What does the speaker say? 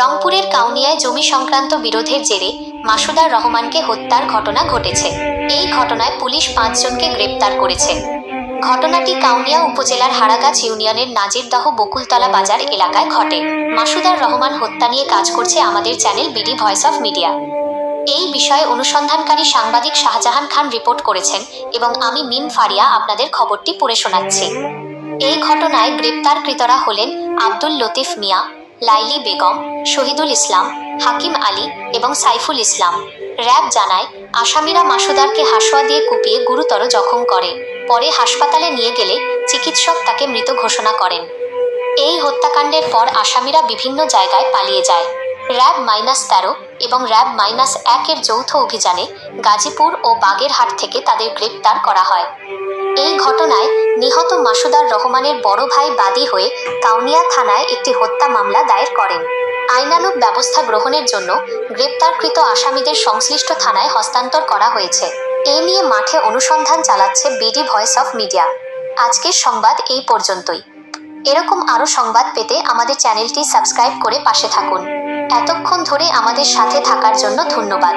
রংপুরের কাউনিয়ায় জমি সংক্রান্ত বিরোধের জেরে মাসুদার রহমানকে হত্যার ঘটনা ঘটেছে। এই ঘটনায় পুলিশ পাঁচজনকে গ্রেপ্তার করেছে। ঘটনাটি কাউনিয়া উপজেলার হারাগাছ ইউনিয়নের নাজিরদহ বকুলতলা বাজার এলাকায় ঘটে। মাসুদার রহমান হত্যা নিয়ে কাজ করছে আমাদের channel BD voice of media. এই বিষয়ে অনুসন্ধানকারী সাংবাদিক শাহজাহান খান রিপোর্ট করেছেন এবং আমি মিম ফারিয়া আপনাদের খবরটি পড়ে শোনাচ্ছি। এই ঘটনায় গ্রেপ্তারকৃতরা হলেন আব্দুল লতিফ মিয়া লাইলি বেগম, শহীদুল ইসলাম, হাকিম আলী এবং সাইফুল ইসলাম। র্যাব জানায়, আসামিরা মাসুদারকে হাসোয়া দিয়ে কুপিয়ে গুরুতর জখম করে। পরে হাসপাতালে নিয়ে গেলে চিকিৎসক তাকে মৃত ঘোষণা করেন। এই হত্যাকাণ্ডের পর আসামিরা বিভিন্ন জায়গায় পালিয়ে যায়। র্যাব মাইনাস তেরো এবং র্যাব মাইনাস একের যৌথ অভিযানে গাজীপুর ও বাগেরহাট থেকে তাদের গ্রেপ্তার করা হয়। এই ঘটনায় নিহত মাসুদার রহমানের বড় ভাই বাদী হয়ে কাউনিয়া থানায় একটি হত্যা মামলা দায়ের করেন। আইনানুগ ব্যবস্থা গ্রহণের জন্য গ্রেপ্তারকৃত আসামিদের সংশ্লিষ্ট থানায় হস্তান্তর করা হয়েছে। এ নিয়ে মাঠে অনুসন্ধান চালাচ্ছে বিডি ভয়েস অফ মিডিয়া। আজকের সংবাদ এই পর্যন্তই। এরকম আরও সংবাদ পেতে আমাদের চ্যানেলটি সাবস্ক্রাইব করে পাশে থাকুন। এতক্ষণ ধরে আমাদের সাথে থাকার জন্য ধন্যবাদ।